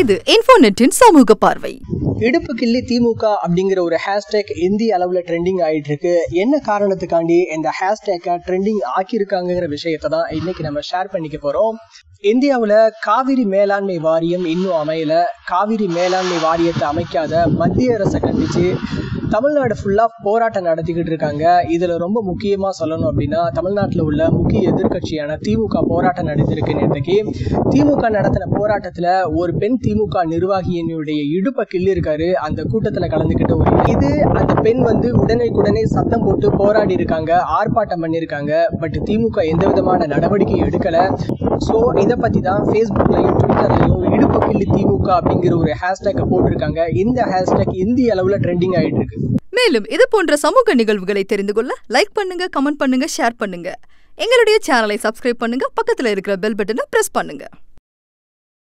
இது இன்ஃபோநெட்டின் சமூக பார்வை. இடுப்பு கிள்ளி திமுக அப்படிங்கிற ஒரு ஹேஷ்டேக் இந்திய அளவுல ட்ரெண்டிங் ஆயிட்டு இருக்கு என்ன காரணத்துக்காண்டி இந்த ஹேஷ்டேக்கை ட்ரெண்டிங் ஆக்கியிருக்காங்கிற விஷயத்தை தான் இன்னைக்கு நம்ம ஷேர் பண்ணிக்க போறோம். இந்தியாவில் காவிரி மேலாண்மை வாரியம் இன்னும் அமையல. காவிரி மேலாண்மை வாரியத்தை அமைக்காத மத்திய அரசை கண்டிச்சு தமிழ்நாடு ஃபுல்லாக போராட்டம் நடத்திக்கிட்டு இருக்காங்க. இதில் ரொம்ப முக்கியமாக சொல்லணும் அப்படின்னா தமிழ்நாட்டில் உள்ள முக்கிய எதிர்க்கட்சியான திமுக போராட்டம் நடத்திருக்கு நேற்றுக்கு திமுக நடத்தின போராட்டத்தில் ஒரு பெண் திமுக நிர்வாகியினுடைய இடுப்பை கிள்ளிருக்காரு அந்த கூட்டத்தில் கலந்துக்கிட்ட ஒரு இது அந்த பெண் வந்து உடனே சத்தம் போட்டு போராடி இருக்காங்க ஆர்ப்பாட்டம் பண்ணியிருக்காங்க பட் திமுக எந்த விதமான நடவடிக்கை எடுக்கல. ஸோ இதை பற்றி தான் ஃபேஸ்புக்லையும் ட்விட்டர்லையும் இடுப்பு கிள்ளி திமுக அப்படிங்கிற ஒரு ஹேஷ்டேக்கை போட்டிருக்காங்க. இந்த ஹேஷ்டேக் இந்திய அளவில் ட்ரெண்டிங் ஆயிட்டு இருக்கு. மேலும் இது போன்ற சமூக நிகழ்வுகளை தெரிந்து கொள்ள லைக் பண்ணுங்க கமெண்ட் பண்ணுங்க ஷேர் பண்ணுங்க. எங்களுடைய சேனலை சப்ஸ்கிரைப் பண்ணுங்க பக்கத்துல இருக்கிற பெல் பட்டனை பிரஸ் பண்ணுங்க.